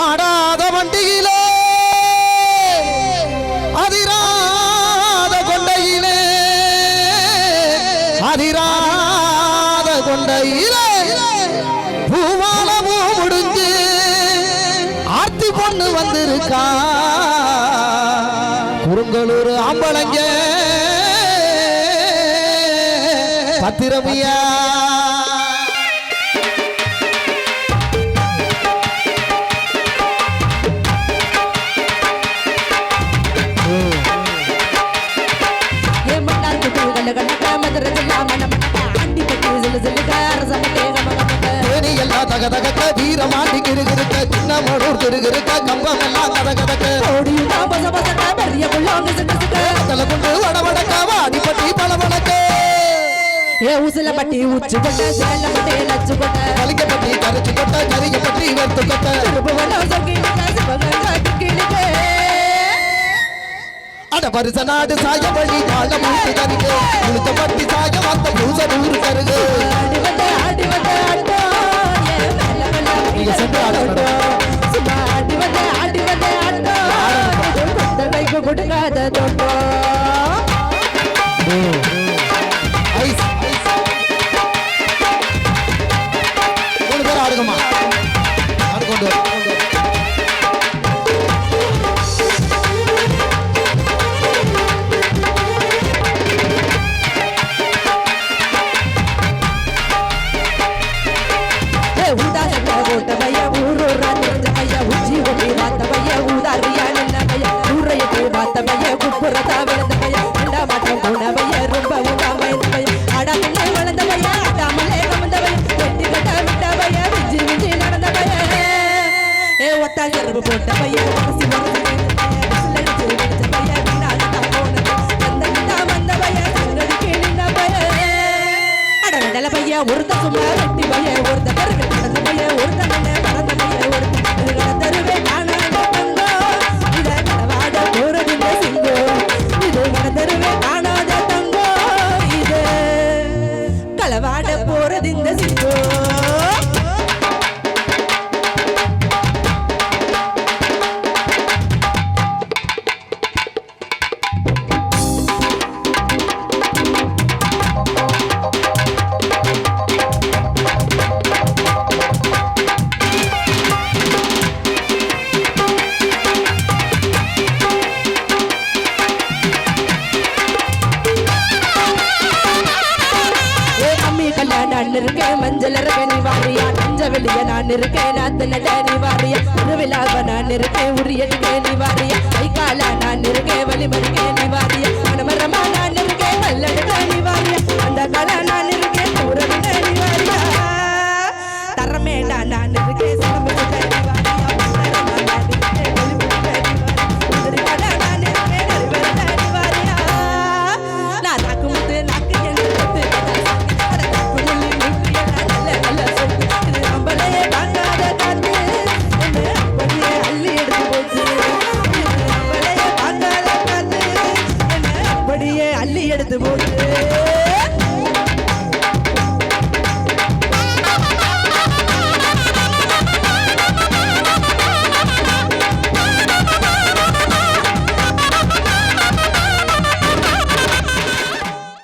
ஆடாத வண்டியிலே அதிராத கொண்டையிலே அதிராத கொண்டையிலே பூமால முடிஞ்சு ஆர்த்தி பொண்ணு வந்திருக்கா. குறுங்களூர் ஆம்பளைங்க பத்திரமையா. தக தகக்க வீரமாண்டி கிருகிருக்க சின்ன கிருகிருக்க கம்பம் எல்லாம் கத கதக்க ஓடியுதா பச பசக்க பெரிய புள்ளோங்க சிட்டு சிட்டு கொண்டு வட வாடிப்பட்டி பல ஏ உசில பட்டி உச்சு கொட்ட சேல பட்டி நச்சு கொட்ட கலிங்கப்பட்டி கரைச்சு கொட்ட கரிகப்பட்டி வெத்து கொட்ட திருபுவன சங்கிலிக்க அட வருஷ நாடு சாய வழி கால மூட்டு கருகு முழுத்த பட்டி சாய வந்த பூச நூறு கருகு ஆடி வந்த சும்மா வெட்டி பைய ஒருத்த தெருவே. பைய பறந்த பைய காணாத இத போறதில்ல காணாத இது களவாட போறது இந்த சாமி கல்யாணம் அம்மி இருக்கேன். மஞ்சள் இருக்க நீ வாரியா நஞ்ச வெளிய நான் இருக்கேன். நாத்து நட நீ வாரியா திருவிழாவ நான் இருக்கேன். உரியடிக்க நீ வாரியா கைகால நான் இருக்கேன். வழிமறிக்க நீ வாரியா மனமரமா நான் இருக்கேன். கல்லெடுக்க நீ வாரியா அந்த கால